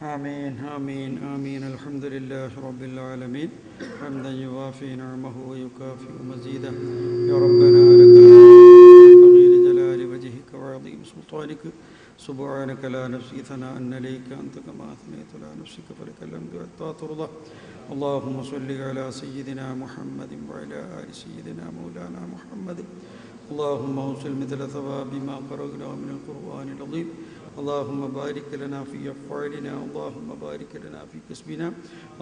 آمين آمين آمين. الحمد لله رب العالمين. حمدا يوافي نعمه ويكافئ مزيده. يا ربنا لك الحمد لجلال وجهك وعظيم سلطانك. سبحانك لا نفسي ثناء عليك. أنت كما أثنيت على نفسك فلك الحمد حتى ترضى. اللهم صل على سيدنا محمد وعلى آل سيدنا مولانا محمد. اللهم أوصل مثل ثواب ما قرأناه من القرآن العظيم. اللهم بارك لنا في أفعالنا اللهم بارك لنا في كسبنا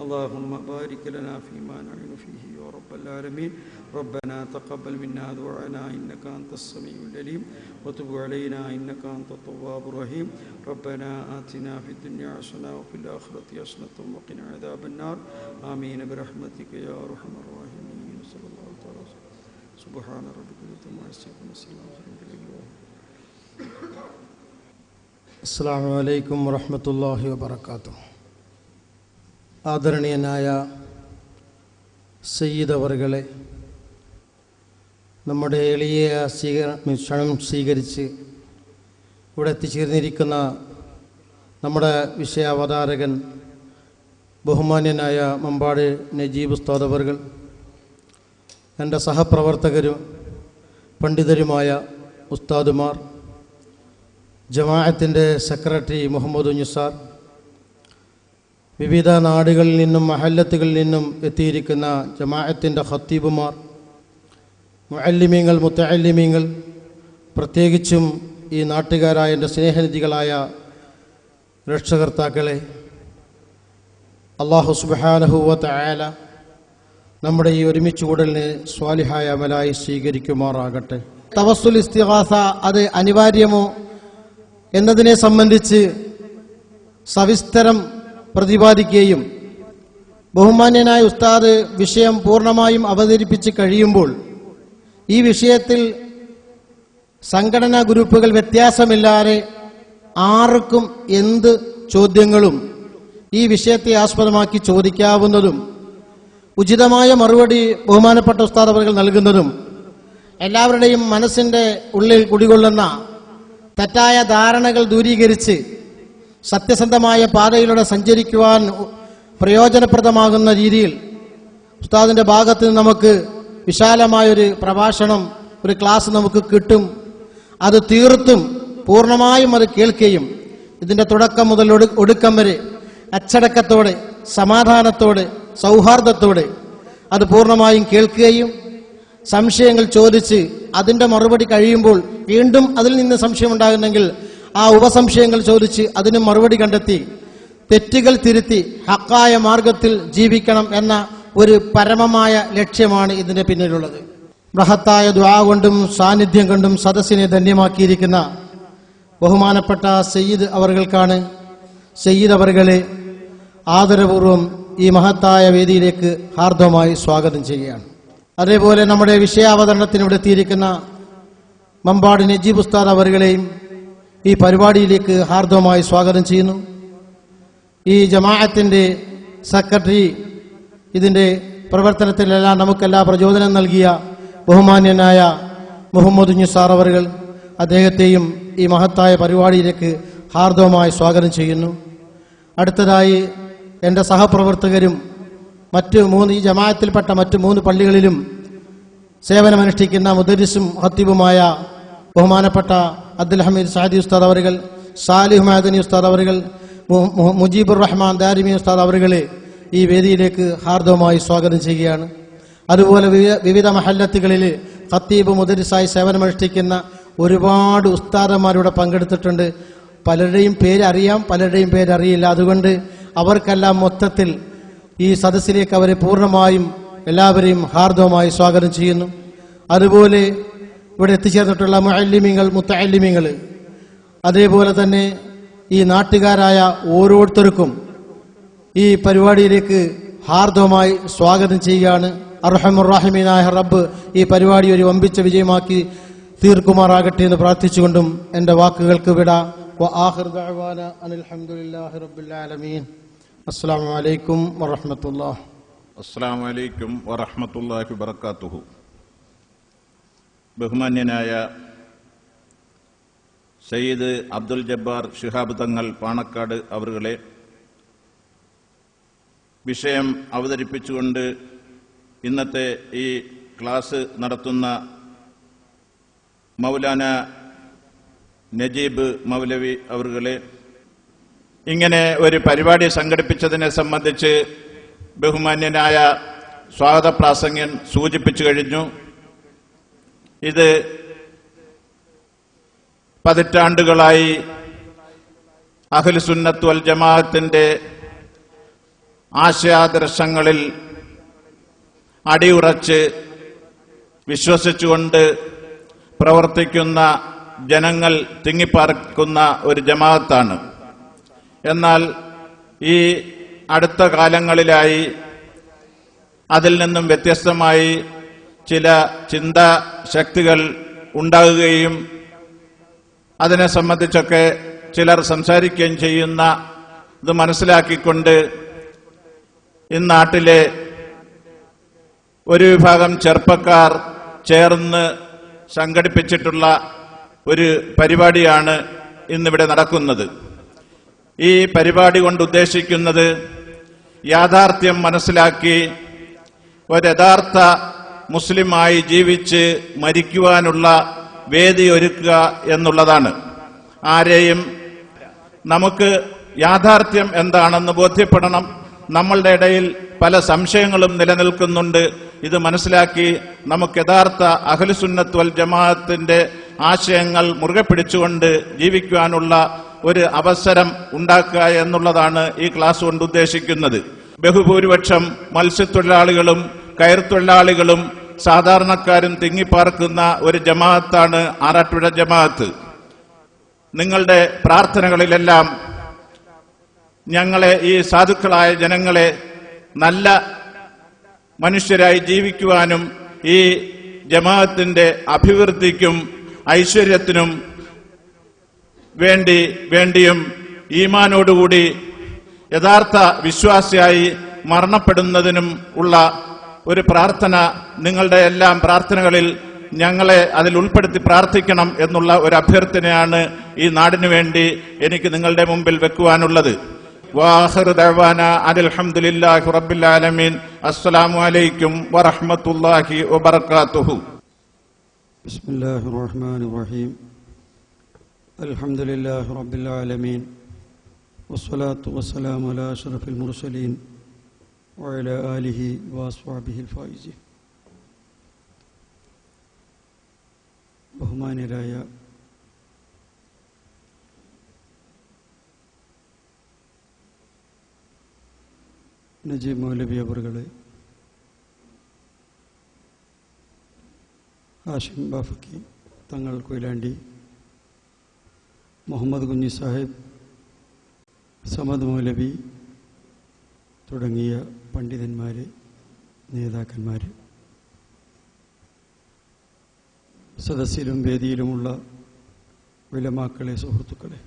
اللهم بارك لنا فيما نعين فيه يا رب العالمين. ربنا تقبل منا دعانا إنك أنت السميع العليم. وتب علينا إنك أنت التواب الرحيم. ربنا آتنا في الدنيا حسنة وفي الآخرة حسنة وقنا عذاب النار. آمين برحمتك يا أرحم الراحمين. صلى الله تعالى وسلم. سبحان ربك رب العزة عما يصفون وسلام على അസ്സാം വലൈക്കും വറഹമത്തല്ലാഹി വബർക്കാത്തു ആദരണീയനായ സയ്യിദവറുകളെ നമ്മുടെ എളിയ സ്വീകരണം ക്ഷണം സ്വീകരിച്ച് ഇവിടെ എത്തിച്ചേർന്നിരിക്കുന്ന നമ്മുടെ വിഷയാവതാരകൻ ബഹുമാന്യനായ മമ്പാട് നജീബ് ഉസ്താദവറുകൾ എന്റെ സഹപ്രവർത്തകരും പണ്ഡിതരുമായ ഉസ്താദുമാർ ജമാഅത്തിന്റെ സെക്രട്ടറി മുഹമ്മദ് ഉഞ്ഞുസാർ വിവിധ നാടുകളിൽ നിന്നും മഹല്ലത്തുകളിൽ നിന്നും എത്തിയിരിക്കുന്ന ജമാഅത്തിന്റെ ഖത്തീബുമാർ മുഅല്ലിമീങ്ങൾ മുത്തഅല്ലിമീങ്ങൾ പ്രത്യേകിച്ചും ഈ നാട്ടുകാരായ എന്റെ സ്നേഹനിധികളായ രക്ഷകർത്താക്കളെ അള്ളാഹു സുബാനഹുവത്ത് ആല നമ്മുടെ ഈ ഒരുമിച്ച് കൂടലിനെ സ്വാലിഹായ അമലായി സ്വീകരിക്കുമാറാകട്ടെ. തവസ്സുൽ ഇസ്തിഹാസ അത് അനിവാര്യമോ? എന്നതിനെ സംബന്ധിച്ച് സവിസ്തരം പ്രതിപാദിക്കുകയും ബഹുമാന്യനായ ഉസ്താദ് വിഷയം പൂർണമായും അവതരിപ്പിച്ച് കഴിയുമ്പോൾ ഈ വിഷയത്തിൽ സംഘടനാ ഗ്രൂപ്പുകൾ വ്യത്യാസമില്ലാതെ ആർക്കും എന്ത് ചോദ്യങ്ങളും ഈ വിഷയത്തെ ആസ്പദമാക്കി ചോദിക്കാവുന്നതും ഉചിതമായ മറുപടി ബഹുമാനപ്പെട്ട ഉസ്താദ് അവർ നൽകുന്നതും എല്ലാവരുടെയും മനസ്സിന്റെ ഉള്ളിൽ കുടികൊള്ളുന്ന തെറ്റായ ധാരണകൾ ദൂരീകരിച്ച് സത്യസന്ധമായ പാതയിലൂടെ സഞ്ചരിക്കുവാൻ പ്രയോജനപ്രദമാകുന്ന രീതിയിൽ ഉസ്താദിന്റെ ഭാഗത്ത് നിന്ന് നമുക്ക് വിശാലമായൊരു പ്രഭാഷണം ഒരു ക്ലാസ് നമുക്ക് കിട്ടും. അത് തീർത്തും പൂർണമായും അത് കേൾക്കുകയും ഇതിന്റെ തുടക്കം മുതൽ ഒടുക്കം വരെ അച്ചടക്കത്തോടെ സമാധാനത്തോടെ സൗഹാർദ്ദത്തോടെ അത് പൂർണമായും കേൾക്കുകയും സംശയങ്ങൾ ചോദിച്ച് അതിന്റെ മറുപടി കഴിയുമ്പോൾ വീണ്ടും അതിൽ നിന്ന് സംശയം ഉണ്ടാകുന്നെങ്കിൽ ആ ഉപസംശയങ്ങൾ ചോദിച്ച് അതിന് മറുപടി കണ്ടെത്തി തെറ്റുകൾ തിരുത്തി ഹക്കായ മാർഗത്തിൽ ജീവിക്കണം എന്ന ഒരു പരമമായ ലക്ഷ്യമാണ് ഇതിന്റെ പിന്നിലുള്ളത്. ബൃഹത്തായ ദ്വാ കൊണ്ടും സാന്നിധ്യം കൊണ്ടും സദസ്സിനെ ധന്യമാക്കിയിരിക്കുന്ന ബഹുമാനപ്പെട്ട സയ്യിദ് അവർകൾക്കാണ് സയ്യിദ് അവർകളെ ആദരപൂർവം ഈ മഹത്തായ വേദിയിലേക്ക് ഹാർദവമായി സ്വാഗതം ചെയ്യുകയാണ്. അതേപോലെ നമ്മുടെ വിഷയാവതരണത്തിന് ഇവിടെ എത്തിയിരിക്കുന്ന മമ്പാട് നജീബ് ഉസ്താദ് അവരുകളെയും ഈ പരിപാടിയിലേക്ക് ഹാർദവമായി സ്വാഗതം ചെയ്യുന്നു. ഈ ജമാഅത്തിന്റെ സെക്രട്ടറി ഇതിന്റെ പ്രവർത്തനത്തിലെല്ലാം നമുക്കെല്ലാം പ്രചോദനം നൽകിയ ബഹുമാന്യനായ മുഹമ്മദ് നിസാർ അവറുകൾ അദ്ദേഹത്തെയും ഈ മഹത്തായ പരിപാടിയിലേക്ക് ഹാർദവമായി സ്വാഗതം ചെയ്യുന്നു. അടുത്തതായി എന്റെ സഹപ്രവർത്തകരും മറ്റ് മൂന്ന് ഈ ജമാഅത്തിൽപ്പെട്ട മറ്റ് മൂന്ന് പള്ളികളിലും സേവനമനുഷ്ഠിക്കുന്ന മുദരിസും ഹത്തീബുമായ ബഹുമാനപ്പെട്ട അബ്ദുൽ ഹമീദ് സാദി ഉസ്താദ് അവറുകൾ സാലിഹ് മഹദനി ഉസ്താദ് അവറുകൾ മുജീബുർ റഹ്മാൻ ദാരിമി ഉസ്താദ് അവറുകളെ ഈ വേദിയിലേക്ക് ഹാർദവമായി സ്വാഗതം ചെയ്യുകയാണ്. അതുപോലെ വിവിധ മഹല്ലത്തുകളിൽ ഖത്തീബ് മുദരിസായി സേവനമനുഷ്ഠിക്കുന്ന ഒരുപാട് ഉസ്താദന്മാരിവിടെ പങ്കെടുത്തിട്ടുണ്ട്. പലരുടെയും പേര് അറിയാം പലരുടെയും പേരറിയില്ല. അതുകൊണ്ട് അവർക്കെല്ലാം മൊത്തത്തിൽ ഈ സദസ്സിലേക്ക് അവരെ പൂർണ്ണമായും എല്ലാവരെയും ഹാർദവമായി സ്വാഗതം ചെയ്യുന്നു അതുപോലെ ഇവിടെ എത്തിച്ചേർന്നിട്ടുള്ള മുഅല്ലിമീങ്ങൾ മുത്തഅല്ലിമീങ്ങൾ അതേപോലെ തന്നെ ഈ നാട്ടുകാരായ ഓരോരുത്തർക്കും ഈ പരിപാടിയിലേക്ക് ഹാർദവമായി സ്വാഗതം ചെയ്യുകയാണ് അർഹമുറാഹിമീനായ റബ്ബ് ഈ പരിപാടി ഒരു വമ്പിച്ച വിജയമാക്കി തീർക്കുമാറാകട്ടെ എന്ന് പ്രാർത്ഥിച്ചുകൊണ്ടും എൻ്റെ വാക്കുകൾക്ക് വിട وآخر دعوانا أن الحمد لله رب العالمين അസ്സാം വറഹമത്തല്ലാഹി വബർക്കാത്തുഹു ബഹുമാന്യനായ സയ്യിദ് അബ്ദുൽ ജബ്ബാർ ഷിഹാബ് തങ്ങൾ പാണക്കാട് അവറുകളെ വിഷയം അവതരിപ്പിച്ചുകൊണ്ട് ഇന്നത്തെ ഈ ക്ലാസ് നടത്തുന്ന മൗലാന നജീബ് മൗലവി അവറുകളെ ഇങ്ങനെ ഒരു പരിപാടി സംഘടിപ്പിച്ചതിനെ സംബന്ധിച്ച് ബഹുമാന്യനായ സ്വാഗത പ്രാസംഗ്യൻ സൂചിപ്പിച്ചു കഴിഞ്ഞു. ഇത് പതിറ്റാണ്ടുകളായി അഖിൽസുന്നത്ത് വൽ ജമാഅത്തിന്റെ ആശയാദർശങ്ങളിൽ അടിയുറച്ച് വിശ്വസിച്ചുകൊണ്ട് പ്രവർത്തിക്കുന്ന ജനങ്ങൾ തിങ്ങിപ്പാർക്കുന്ന ഒരു ജമാഅത്താണ്. എന്നാൽ ഈ അടുത്ത കാലങ്ങളിലായി അതിൽ നിന്നും വ്യത്യസ്തമായി ചില ചിന്താശക്തികൾ ഉണ്ടാകുകയും അതിനെ സംബന്ധിച്ചൊക്കെ ചിലർ സംസാരിക്കുകയും ചെയ്യുന്ന ഇത് മനസ്സിലാക്കിക്കൊണ്ട് ഇന്നാട്ടിലെ ഒരു വിഭാഗം ചെറുപ്പക്കാർ ചേർന്ന് സംഘടിപ്പിച്ചിട്ടുള്ള ഒരു പരിപാടിയാണ് ഇന്നിവിടെ നടക്കുന്നത്. ഈ പരിപാടി കൊണ്ട് ഉദ്ദേശിക്കുന്നത് യാഥാർത്ഥ്യം മനസ്സിലാക്കി ഒരു യഥാർത്ഥ മുസ്ലിമായി ജീവിച്ച് മരിക്കുവാനുള്ള വേദി ഒരുക്കുക എന്നുള്ളതാണ്. ആരെയും നമുക്ക് യാഥാർത്ഥ്യം എന്താണെന്ന് ബോധ്യപ്പെടണം. നമ്മളുടെ ഇടയിൽ പല സംശയങ്ങളും നിലനിൽക്കുന്നുണ്ട്. ഇത് മനസ്സിലാക്കി നമുക്ക് യഥാർത്ഥ അഖലുസുന്നത്വൽ വൽ ജമാഅത്തിന്റെ ആശയങ്ങൾ മുറുകെ പിടിച്ചുകൊണ്ട് ജീവിക്കുവാനുള്ള ഒരു അവസരം ഉണ്ടാക്കുക എന്നുള്ളതാണ് ഈ ക്ലാസ് കൊണ്ട് ഉദ്ദേശിക്കുന്നത്. ബഹുഭൂരിപക്ഷം മത്സ്യത്തൊഴിലാളികളും കയർത്തൊഴിലാളികളും സാധാരണക്കാരും തിങ്ങിപ്പാർക്കുന്ന ഒരു ജമാഅത്താണ് ആറാട്ടുഴ ജമാഅത്ത്. നിങ്ങളുടെ പ്രാർത്ഥനകളിലെല്ലാം ഞങ്ങളെ ഈ സാധുക്കളായ ജനങ്ങളെ നല്ല മനുഷ്യരായി ജീവിക്കുവാനും ഈ ജമാഅത്തിന്റെ അഭിവൃദ്ധിക്കും ഐശ്വര്യത്തിനും വേണ്ടി വേണ്ടിയും ഈമാനോടുകൂടി യഥാർത്ഥ വിശ്വാസിയായി മരണപ്പെടുന്നതിനും ഉള്ള ഒരു പ്രാർത്ഥന നിങ്ങളുടെ എല്ലാം പ്രാർത്ഥനകളിൽ ഞങ്ങളെ അതിൽ ഉൾപ്പെടുത്തി പ്രാർത്ഥിക്കണം എന്നുള്ള ഒരു അഭ്യർത്ഥനയാണ് ഈ നാടിനു വേണ്ടി എനിക്ക് നിങ്ങളുടെ മുമ്പിൽ വെക്കുവാനുള്ളത്. അനിൽഹമുല്ലാഹി അസ്സലാമു അലൈക്കും വറഹമത്തല്ലാഹി വബർക്കാത്തുഹു ബിസ്മില്ലാഹിർ റഹ്മാനിർ റഹീം. الحمد لله رب العالمين والصلاة والسلام على أشرف المرسلين وعلى آله وأصحابه الفائزين ബഹുമാനരായ നജീബ് മൗലവി അവറുകളെ ഹാഷിം ബാഫക്കി തങ്ങൾ കൊയിലാണ്ടി മുഹമ്മദ് കുഞ്ഞി സാഹിബ് സമദ് മൗലവി തുടങ്ങിയ പണ്ഡിതന്മാർ നേതാക്കന്മാർ സദസ്സിലും വേദിയിലുമുള്ള വിലമാക്കളെ സുഹൃത്തുക്കളെ.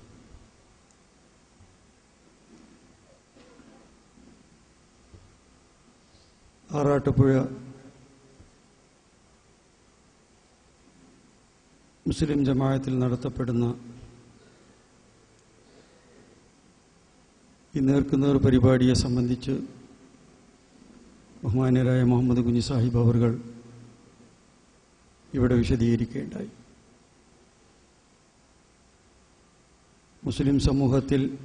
ആറാട്ടുപുഴ മുസ്ലിം ജമായത്തിൽ നടത്തപ്പെടുന്ന ഈ നേർക്കുനേർ പരിപാടിയെ സംബന്ധിച്ച് ബഹുമാനരായ മുഹമ്മദ് കുഞ്ഞി സാഹിബ് അവർകൾ ഇവിടെ വിശദീകരിക്കേണ്ടായി. മുസ്ലിം സമൂഹത്തിൽ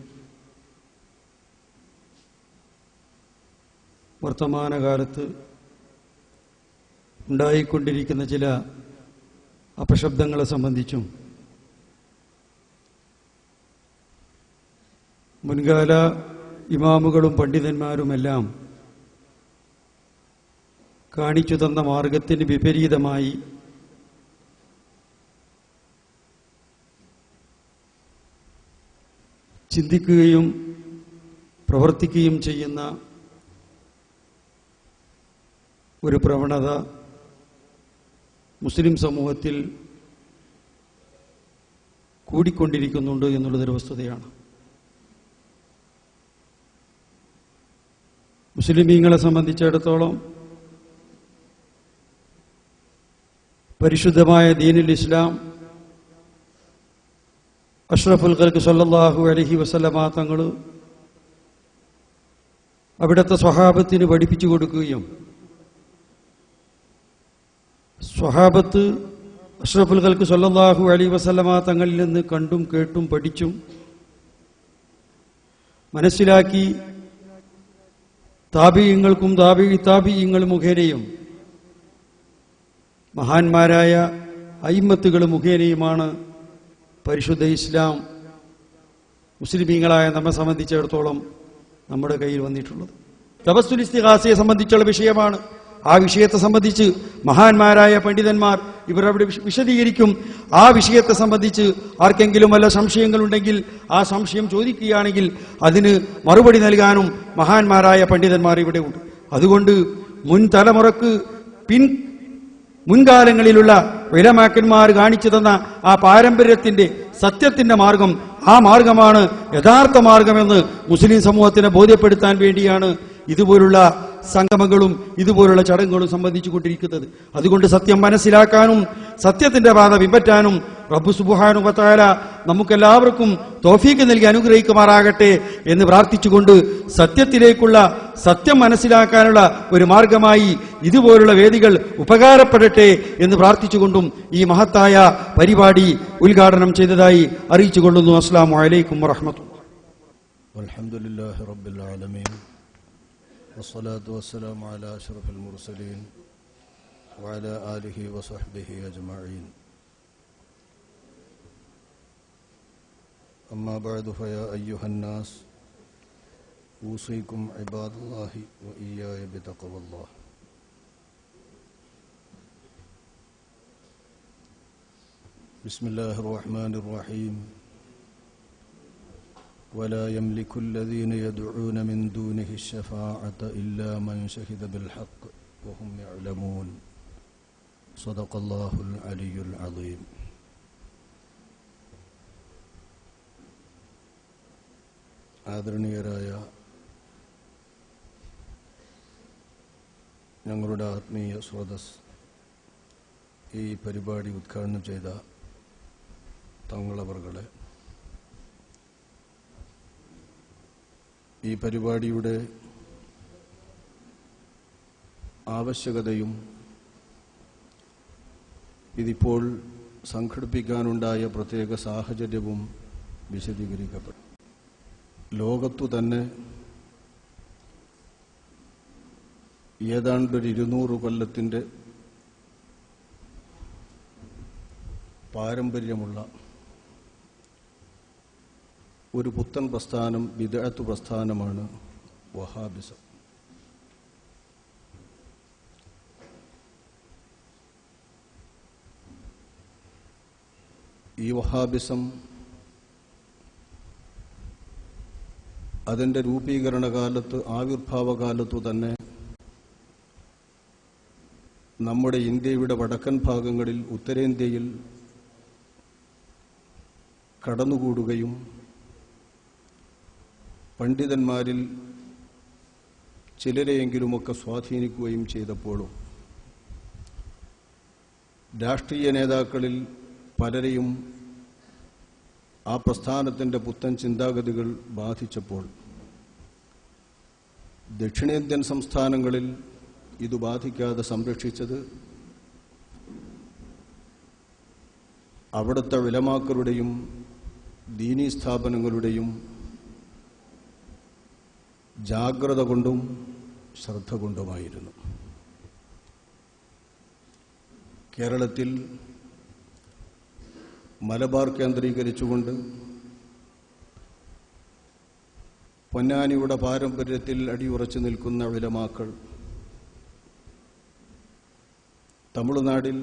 വർത്തമാനകാലത്ത് ഉണ്ടായിക്കൊണ്ടിരിക്കുന്ന ചില അപശബ്ദങ്ങളെ സംബന്ധിച്ചും മുൻകാല ഇമാമുകളും പണ്ഡിതന്മാരുമെല്ലാം കാണിച്ചു തന്ന മാർഗത്തിന് വിപരീതമായി ചിന്തിക്കുകയും പ്രവർത്തിക്കുകയും ചെയ്യുന്ന ഒരു പ്രവണത മുസ്ലിം സമൂഹത്തിൽ കൂടിക്കൊണ്ടിരിക്കുന്നുണ്ട് എന്നുള്ളതൊരു വസ്തുതയാണ്. മുസ്ലിമീങ്ങളെ സംബന്ധിച്ചിടത്തോളം പരിശുദ്ധമായ ദീനുൽ ഇസ്ലാം അഷ്റഫുൽ ഖൽക്ക് സല്ലാഹു അലഹി വസല്ലമ തങ്ങൾ അവിടുത്തെ സ്വഹാബത്തിന് പഠിപ്പിച്ചു കൊടുക്കുകയും സ്വഹാബത്ത് അഷ്റഫുൽ ഖൽക്ക് സല്ലാഹു അലി വസല്ലമ തങ്ങളിൽ നിന്ന് കണ്ടും കേട്ടും പഠിച്ചും മനസ്സിലാക്കി താപീയങ്ങൾക്കും താപി താപീയങ്ങൾ മുഖേനയും മഹാന്മാരായ അയിമത്തുകൾ മുഖേനയുമാണ് പരിശുദ്ധ ഇസ്ലാം മുസ്ലിമീങ്ങളായ നമ്മെ സംബന്ധിച്ചിടത്തോളം നമ്മുടെ കയ്യിൽ വന്നിട്ടുള്ളത്. തപസ്സുലിസ്തി ഇസ്തിഹാസയെ സംബന്ധിച്ചുള്ള വിഷയമാണ്. ആ വിഷയത്തെ സംബന്ധിച്ച് മഹാന്മാരായ പണ്ഡിതന്മാർ ഇവർ അവിടെ വിശ- വിശദീകരിക്കും. ആ വിഷയത്തെ സംബന്ധിച്ച് ആർക്കെങ്കിലും വല്ല സംശയങ്ങളുണ്ടെങ്കിൽ ആ സംശയം ചോദിക്കുകയാണെങ്കിൽ അതിന് മറുപടി നൽകാനും മഹാന്മാരായ പണ്ഡിതന്മാർ ഇവിടെ ഉണ്ട്. അതുകൊണ്ട് മുൻ തലമുറയ്ക്ക് പിൻ മുൻകാലങ്ങളിലുള്ള വിലമാക്കന്മാർ കാണിച്ചു തന്ന ആ പാരമ്പര്യത്തിന്റെ സത്യത്തിന്റെ മാർഗം ആ മാർഗമാണ് യഥാർത്ഥ മാർഗമെന്ന് മുസ്ലിം സമൂഹത്തിനെ ബോധ്യപ്പെടുത്താൻ വേണ്ടിയാണ് ഇതുപോലുള്ള സംഗമങ്ങളും ഇതുപോലുള്ള ചടങ്ങുകളും സംബന്ധിച്ചു കൊണ്ടിരിക്കുന്നത് അതുകൊണ്ട് സത്യം മനസ്സിലാക്കാനും സത്യത്തിന്റെ പാത പിൻപറ്റാനും റബ്ബു സുബുഹാനു വത്താല നമുക്കെല്ലാവർക്കും തോഫീക്ക് നൽകി അനുഗ്രഹിക്കുമാറാകട്ടെ എന്ന് പ്രാർത്ഥിച്ചുകൊണ്ട് സത്യത്തിലേക്കുള്ള സത്യം മനസ്സിലാക്കാനുള്ള ഒരു മാർഗമായി ഇതുപോലുള്ള വേദികൾ ഉപകാരപ്പെടട്ടെ എന്ന് പ്രാർത്ഥിച്ചുകൊണ്ടും ഈ മഹത്തായ പരിപാടി ഉദ്ഘാടനം ചെയ്തതായി അറിയിച്ചുകൊള്ളുന്നു അസ്സാം വലൈക്കും വറഹമത്തുള്ള والحمد لله رب العالمين والصلاة والسلام على أشرف المرسلين وعلى آله وصحبه أجمعين. أما بعد فيا أيها الناس أوصيكم عباد الله وإياي بتقوى الله. بسم الله الرحمن الرحيم. ولا يملك الذين يدعون من دونه الشفاعة إلا من شهد بالحق وهم يعلمون صدق الله العلي العظيم ആദരണീയരായ ഞങ്ങളുടെ ആത്മീയ സ്രോതസ് ഈ പരിപാടി ഉദ്ഘാടനം ചെയ്ത തങ്ങളവറുകളെ ഈ പരിപാടിയുടെ ആവശ്യകതയും ഇതിപ്പോൾ സംഘടിപ്പിക്കാനുണ്ടായ പ്രത്യേക സാഹചര്യവും വിശദീകരിക്കപ്പെടും. ലോകത്തു തന്നെ ഏതാണ്ടൊരു ഇരുന്നൂറ് കൊല്ലത്തിന്റെ പാരമ്പര്യമുള്ള ഒരു പുത്തൻ പ്രസ്ഥാനം വിദഗ്ധ പ്രസ്ഥാനമാണ് വഹാബിസം. ഈ വഹാബിസം അതിന്റെ രൂപീകരണ കാലത്ത് ആവിർഭാവ കാലത്തു തന്നെ നമ്മുടെ ഇന്ത്യയുടെ വടക്കൻ ഭാഗങ്ങളിൽ ഉത്തരേന്ത്യയിൽ കടന്നുകൂടുകയും പണ്ഡിതന്മാരിൽ ചിലരെയെങ്കിലുമൊക്കെ സ്വാധീനിക്കുകയും ചെയ്തപ്പോഴും രാഷ്ട്രീയ നേതാക്കളിൽ പലരെയും ആ പ്രസ്ഥാനത്തിന്റെ പുത്തൻ ചിന്താഗതികൾ ബാധിച്ചപ്പോൾ ദക്ഷിണേന്ത്യൻ സംസ്ഥാനങ്ങളിൽ ഇത് ബാധിക്കാതെ സംരക്ഷിച്ചത് അവിടുത്തെ വിലമാക്കളുടെയും ദീനീ സ്ഥാപനങ്ങളുടെയും ജാഗ്രത കൊണ്ടും ശ്രദ്ധ കൊണ്ടുമായിരുന്നു. കേരളത്തിൽ മലബാർ കേന്ദ്രീകരിച്ചുകൊണ്ട് പൊന്നാനിയുടെ പാരമ്പര്യത്തിൽ അടിയുറച്ചു നിൽക്കുന്ന വിലമാക്കൾ തമിഴ്നാടിൽ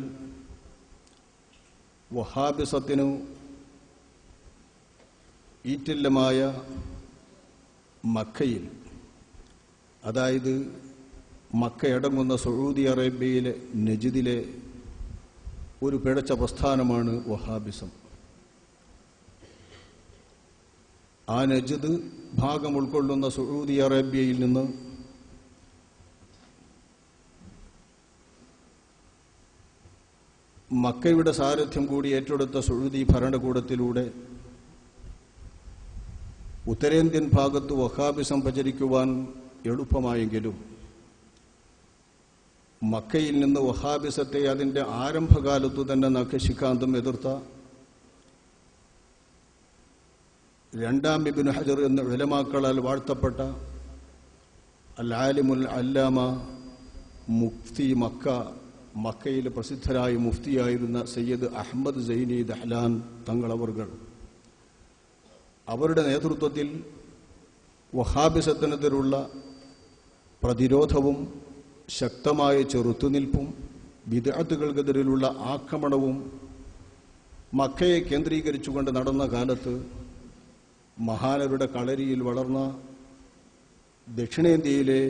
വഹാബിസത്തിനു ഈറ്റില്ലമായ മക്കയിൽ അതായത് മക്കയടങ്ങുന്ന സൗദി അറേബ്യയിലെ നജിദിലെ ഒരു പിഴച്ച പ്രസ്ഥാനമാണ് വഹാബിസം. ആ നജിദ് ഭാഗം ഉൾക്കൊള്ളുന്ന സൗദി അറേബ്യയിൽ നിന്ന് മക്കയുടെ സാരഥ്യം കൂടി ഏറ്റെടുത്ത സുഴുതി ഭരണകൂടത്തിലൂടെ ഉത്തരേന്ത്യൻ ഭാഗത്ത് വഹാബിസം പ്രചരിക്കുവാൻ എളുപ്പമായെങ്കിലും മക്കയിൽ നിന്ന് വഹാബിസത്തെ അതിന്റെ ആരംഭകാലത്തു തന്നെ നഖശിക്കാന്തം എതിർത്ത രണ്ടാം ഇബിൻ ഹജർ എന്ന വിലമാക്കളാൽ വാഴ്ത്തപ്പെട്ട അൽ അല്ലാമ മുഫ്തി മക്ക മക്കയിൽ പ്രസിദ്ധരായ മുഫ്തിയായിരുന്ന സയ്യദ് അഹമ്മദ് സൈനി ദഹ്ലാൻ തങ്ങളവർകൾ അവരുടെ നേതൃത്വത്തിൽ വഹാബിസത്തിനെതിരുള്ള പ്രതിരോധവും ശക്തമായ ചെറുത്തുനിൽപ്പും വിദഗ്ധകൾക്കെതിരെയുള്ള ആക്രമണവും മക്കയെ കേന്ദ്രീകരിച്ചുകൊണ്ട് നടന്ന കാലത്ത് മഹാനരുടെ കളരിയിൽ വളർന്ന ദക്ഷിണേന്ത്യയിലെ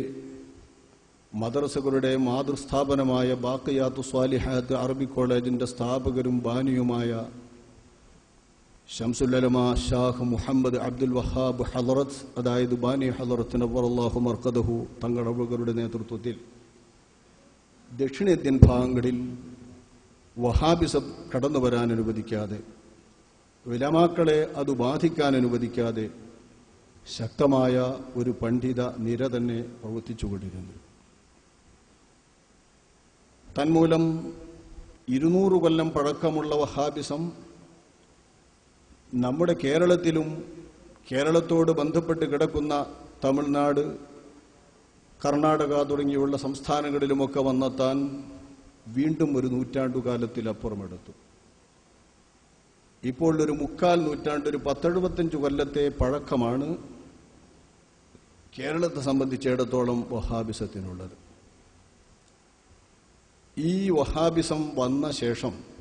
മദ്രസകളുടെ മാതൃസ്ഥാപനമായ ബാക്കിയാത്തു സ്വാലിഹാത്ത് അറബി കോളേജിന്റെ സ്ഥാപകരും ബാനിയുമായ ഷംസുല്ലലമ ഷാഹ് മുഹമ്മദ് അബ്ദുൽ വഹാബ് ഹലറത്ത് അതായത് ബാനി ഹലറത്തിന് അള്ളാഹു മർക്കദഹു തങ്ങളുടെ നേതൃത്വത്തിൽ. ദക്ഷിണേന്ത്യൻ ഭാഗങ്ങളിൽ വഹാബിസം കടന്നു വരാൻ അനുവദിക്കാതെ വിലമാക്കളെ അത് ബാധിക്കാൻ അനുവദിക്കാതെ ശക്തമായ ഒരു പണ്ഡിത നിര തന്നെ പ്രവർത്തിച്ചുകൊണ്ടിരുന്നു തന്മൂലം ഇരുന്നൂറ് കൊല്ലം പഴക്കമുള്ള വഹാബിസം നമ്മുടെ കേരളത്തിലും കേരളത്തോട് ബന്ധപ്പെട്ട് കിടക്കുന്ന തമിഴ്നാട് കർണാടക തുടങ്ങിയുള്ള സംസ്ഥാനങ്ങളിലുമൊക്കെ വന്നെത്താൻ വീണ്ടും ഒരു നൂറ്റാണ്ടുകാലത്തിലപ്പുറമെടുത്തു. ഇപ്പോൾ ഒരു മുക്കാൽ നൂറ്റാണ്ട് ഒരു പത്തെഴുപത്തഞ്ച് കൊല്ലത്തെ പഴക്കമാണ് കേരളത്തെ സംബന്ധിച്ചിടത്തോളം വഹാബിസത്തിനുള്ളത്. ഈ വഹാബിസം വന്ന ശേഷം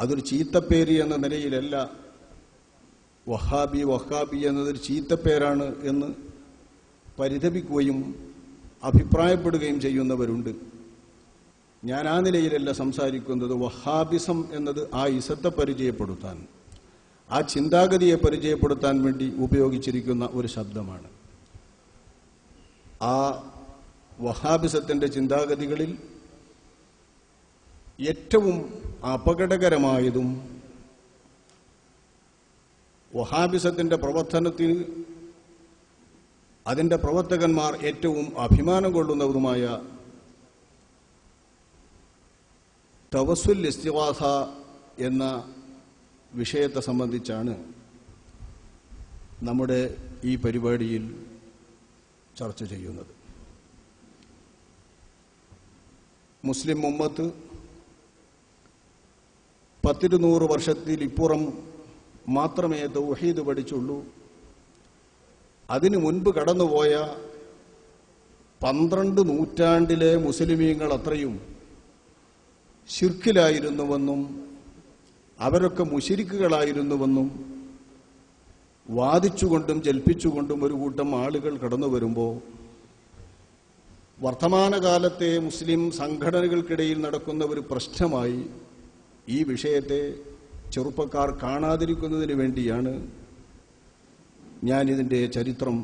അതൊരു ചീത്തപ്പേര് എന്ന നിലയിലല്ല. വഹാബി വഹാബി എന്നതൊരു ചീത്തപ്പേരാണ് എന്ന് പരിതപിക്കുകയും അഭിപ്രായപ്പെടുകയും ചെയ്യുന്നവരുണ്ട്. ഞാൻ ആ നിലയിലല്ല സംസാരിക്കുന്നത്. വഹാബിസം എന്നത് ആ ഇസത്തെ പരിചയപ്പെടുത്താൻ ആ ചിന്താഗതിയെ പരിചയപ്പെടുത്താൻ വേണ്ടി ഉപയോഗിച്ചിരിക്കുന്ന ഒരു ശബ്ദമാണ്. ആ വഹാബിസത്തിന്റെ ചിന്താഗതികളിൽ ഏറ്റവും അപകടകരമായതും വഹാബിസത്തിന്റെ പ്രവർത്തനത്തിന് അതിന്റെ പ്രവർത്തകന്മാർ ഏറ്റവും അഭിമാനം കൊള്ളുന്നതുമായ തവസുൽ ഇസ്തിവാസ എന്ന വിഷയത്തെ സംബന്ധിച്ചാണ് നമ്മുടെ ഈ പരിപാടിയിൽ ചർച്ച ചെയ്യുന്നത്. മുസ്ലിം ഉമ്മത്ത് പത്തിരുന്നൂറ് വർഷത്തിൽ ഇപ്പുറം മാത്രമേ തൗഹീദ് പഠിച്ചുള്ളൂ. അതിനു മുൻപ് കടന്നുപോയ പന്ത്രണ്ട് നൂറ്റാണ്ടിലെ മുസ്ലിമീങ്ങൾ അത്രയും ശിർക്കിലായിരുന്നുവെന്നും അവരൊക്കെ മുശിരിക്കുകളായിരുന്നുവെന്നും വാദിച്ചുകൊണ്ടും ജൽപ്പിച്ചുകൊണ്ടും ഒരു കൂട്ടം ആളുകൾ കടന്നു വരുമ്പോൾ വർത്തമാനകാലത്തെ മുസ്ലിം സംഘടനകൾക്കിടയിൽ നടക്കുന്ന ഒരു പ്രശ്നമായി ഈ വിഷയത്തെ ചെറുപ്പക്കാർ കാണാതിരിക്കുന്നതിന് വേണ്ടിയാണ് ഞാനിതിന്റെ ചരിത്രം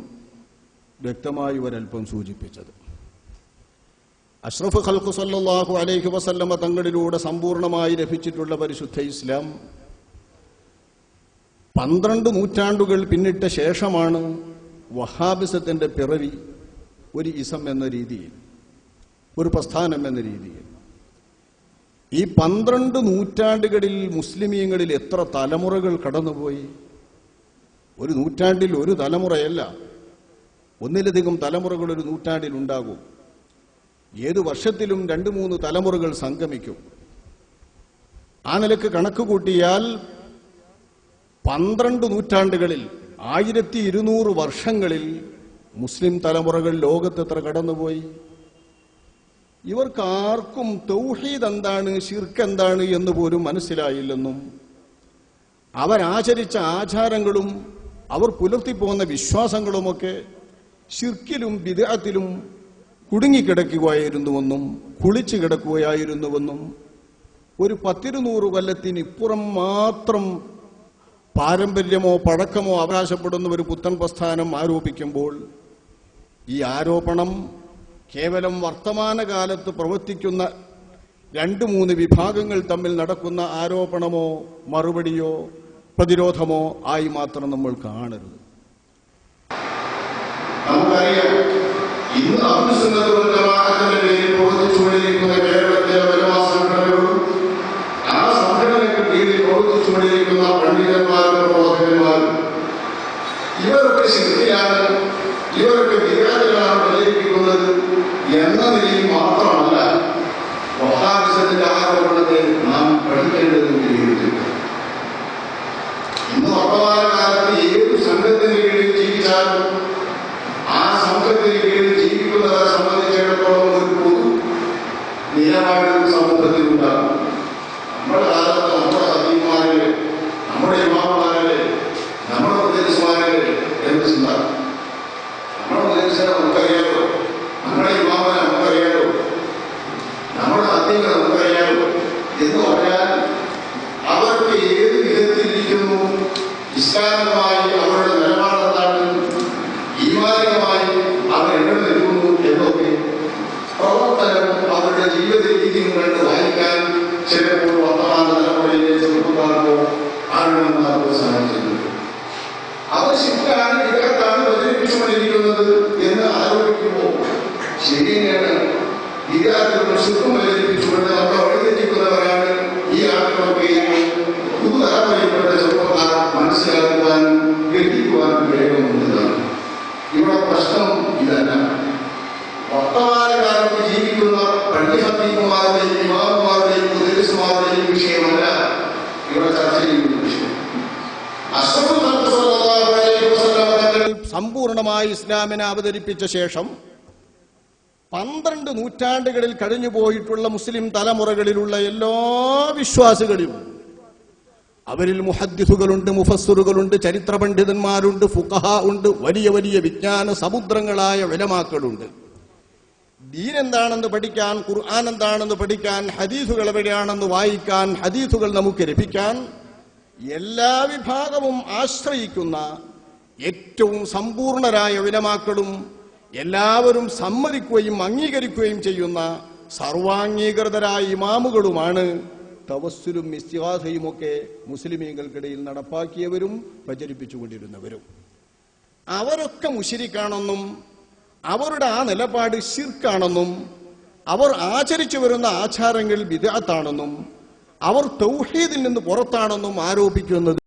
വ്യക്തമായി ഒരൽപ്പം സൂചിപ്പിച്ചത്. അഷ്റഫ് ഖൽഖു സല്ലാഹു അലൈഹി വസല്ലമ തങ്ങളിലൂടെ സമ്പൂർണമായി ലഭിച്ചിട്ടുള്ള പരിശുദ്ധ ഇസ്ലാം പന്ത്രണ്ട് നൂറ്റാണ്ടുകൾ പിന്നിട്ട ശേഷമാണ് വഹാബിസത്തിന്റെ പിറവി ഒരു ഇസം എന്ന രീതിയിൽ ഒരു പ്രസ്ഥാനം എന്ന രീതിയിൽ. ഈ പന്ത്രണ്ട് നൂറ്റാണ്ടുകളിൽ മുസ്ലിമീങ്ങളിൽ എത്ര തലമുറകൾ കടന്നുപോയി? ഒരു നൂറ്റാണ്ടിൽ ഒരു തലമുറയല്ല. ഒന്നിലധികം തലമുറകൾ ഒരു നൂറ്റാണ്ടിൽ ഉണ്ടാകും. ഏത് വർഷത്തിലും രണ്ട് മൂന്ന് തലമുറകൾ സംഗമിക്കും. ആ നിലയ്ക്ക് കണക്ക് കൂട്ടിയാൽ പന്ത്രണ്ട് നൂറ്റാണ്ടുകളിൽ ആയിരത്തി ഇരുന്നൂറ് വർഷങ്ങളിൽ മുസ്ലിം തലമുറകൾ ലോകത്ത് എത്ര കടന്നുപോയി? ഇവർക്ക് ആർക്കും തൗഹീദ് എന്താണ് ശിർക്ക് എന്താണ് എന്ന് പോലും മനസ്സിലായില്ലെന്നും അവരാചരിച്ച ആചാരങ്ങളും അവർ പുലർത്തിപ്പോകുന്ന വിശ്വാസങ്ങളുമൊക്കെ ഷിർക്കിലും വിദേഹത്തിലും കുടുങ്ങിക്കിടക്കുകയായിരുന്നുവെന്നും കുളിച്ചു കിടക്കുകയായിരുന്നുവെന്നും ഒരു പത്തിരുന്നൂറ് കൊല്ലത്തിനിപ്പുറം മാത്രം പാരമ്പര്യമോ പഴക്കമോ അവകാശപ്പെടുന്ന ഒരു പുത്തൻ പ്രസ്ഥാനം ആരോപിക്കുമ്പോൾ ഈ ആരോപണം കേവലം വർത്തമാനകാലത്ത് പ്രവർത്തിക്കുന്ന രണ്ട് മൂന്ന് വിഭാഗങ്ങൾ തമ്മിൽ നടക്കുന്ന ആരോപണമോ മറുപടിയോ പ്രതിരോധമോ ആയി മാത്രം നമ്മൾ കാണരുത്. ഇവരൊക്കെ ശക്തിയാണ് ഇവരൊക്കെ വികാരങ്ങളാണ് പ്രചരിപ്പിക്കുന്നത് എന്ന നിലയിൽ മാത്രമല്ല വഹാബിസത്തിന്റെ ആരോപണത്തെ നാം പഠിക്കേണ്ടതും വിലയിരുത്തുക ഇന്ന് വർത്തമാനകാലത്ത് ഏത് സംഘത്തിന് കീഴിൽ ജീവിച്ചാലും ആ സംഘത്തിന് കീഴിൽ ജീവിക്കുന്നവരെ സംബന്ധിച്ചിടത്തോളം ഒരു പൊതു നിലപാട് സമൂഹത്തിൽ ഉണ്ടാകും നമ്മുടെ കാലത്ത് നമ്മുടെ ഹബീമാരിൽ നമ്മുടെ ഇമാമാരിൽ നമ്മുടെ പ്രദേശമാരിൽ എന്ന് ചിന്ത നമ്മുടെ പ്രദേശം നമുക്കറിയാലോ നമ്മുടെ ഇമാമനെ നമുക്കറിയാലോ നമ്മുടെ ഹദ്യങ്ങൾ നമുക്കറിയാലോ എന്ന് പറഞ്ഞാൽ അവർക്ക് ഏത് വിധത്തിലിരിക്കുന്നു ഇസ്ലാമികമായി അവരുടെ നിലപാടെന്താണ് ഈമാനികമായി അവർ എവിടെ നിൽക്കുന്നു എന്നൊക്കെ പ്രവർത്തനം അവരുടെ ജീവിത രീതിയും കണ്ട് വായിക്കാൻ ചിലപ്പോൾ വർത്തമാന തലമുറയിലെ ചെറുപ്പക്കാർക്കോ ആളുകൾമാർക്കോ സാധിച്ചിട്ടുണ്ട് അവർ ശിക്കാണ് ഇതൊക്കെത്താണ് പ്രചരിപ്പിച്ചുകൊണ്ടിരിക്കുന്നത് എന്ന് ആലോചിക്കുമ്പോൾ ശരിയാണ് വിദ്യാർത്ഥികളും ശുദ്ധം പ്രചരിപ്പിച്ചുകൊണ്ട് നമ്മളെ വഴിതെറ്റിക്കുന്നവരാണ് ഈ ആളുകളൊക്കെ പുതുതലമുറയിൽപ്പെട്ട ചെറുപ്പക്കാർ മനസ്സിലാക്കുവാനും ഗ്രഹിക്കുവാനും കഴിയുമെന്നതാണ് ഇവിടെ പ്രശ്നം ഇതല്ല വർത്തമാനകാലത്ത് ജീവിക്കുന്ന പണ്ഡിഹത്തീമാരുടെയും ഇമാമുമാരുടെയും മുദ്രസുമാരുടെയും വിഷയമല്ല ഇവിടെ ചർച്ച ചെയ്യുന്ന വിഷയം അഷ്റഫുൽ ഖൽഖ് സ്വല്ലല്ലാഹു അലൈഹി വസല്ലം തങ്ങൾ സമ്പൂർണമായി ഇസ്ലാമിനെ അവതരിപ്പിച്ച ശേഷം പന്ത്രണ്ട് നൂറ്റാണ്ടുകളിൽ കഴിഞ്ഞു പോയിട്ടുള്ള മുസ്ലിം തലമുറകളിലുള്ള എല്ലാ വിശ്വാസികളും അവരിൽ മുഹദ്ദിസുകളുണ്ട് മുഫസ്സുറുകളുണ്ട് ചരിത്ര പണ്ഡിതന്മാരുണ്ട് ഫുഖഹ ഉണ്ട് വലിയ വലിയ വിജ്ഞാന സമുദ്രങ്ങളായ വിലമാക്കളുണ്ട് ദീൻ എന്താണെന്ന് പഠിക്കാൻ ഖുർആൻ എന്താണെന്ന് പഠിക്കാൻ ഹദീസുകൾ എവിടെയാണെന്ന് വായിക്കാൻ ഹദീസുകൾ നമുക്ക് ലഭിക്കാൻ എല്ലാ വിഭാഗവും ആശ്രയിക്കുന്ന ഏറ്റവും സമ്പൂർണരായ ഉലമാക്കളും എല്ലാവരും സമ്മതിക്കുകയും അംഗീകരിക്കുകയും ചെയ്യുന്ന സർവാംഗീകൃതരായ ഇമാമുകളുമാണ് തവസ്സുലും ഇസ്തിഹാസയും ഒക്കെ മുസ്ലിമീങ്ങൾക്കിടയിൽ നടപ്പാക്കിയവരും പ്രചരിപ്പിച്ചുകൊണ്ടിരുന്നവരും. അവരൊക്കെ മുഷിരിക്കാണെന്നും അവരുടെ ആ നിലപാട് ശിർക്കാണെന്നും അവർ ആചരിച്ചു വരുന്ന ആചാരങ്ങൾ വിദാത്താണെന്നും അവർ തൗഹീദിൽ നിന്ന് പുറത്താണെന്നും ആരോപിക്കുന്നത്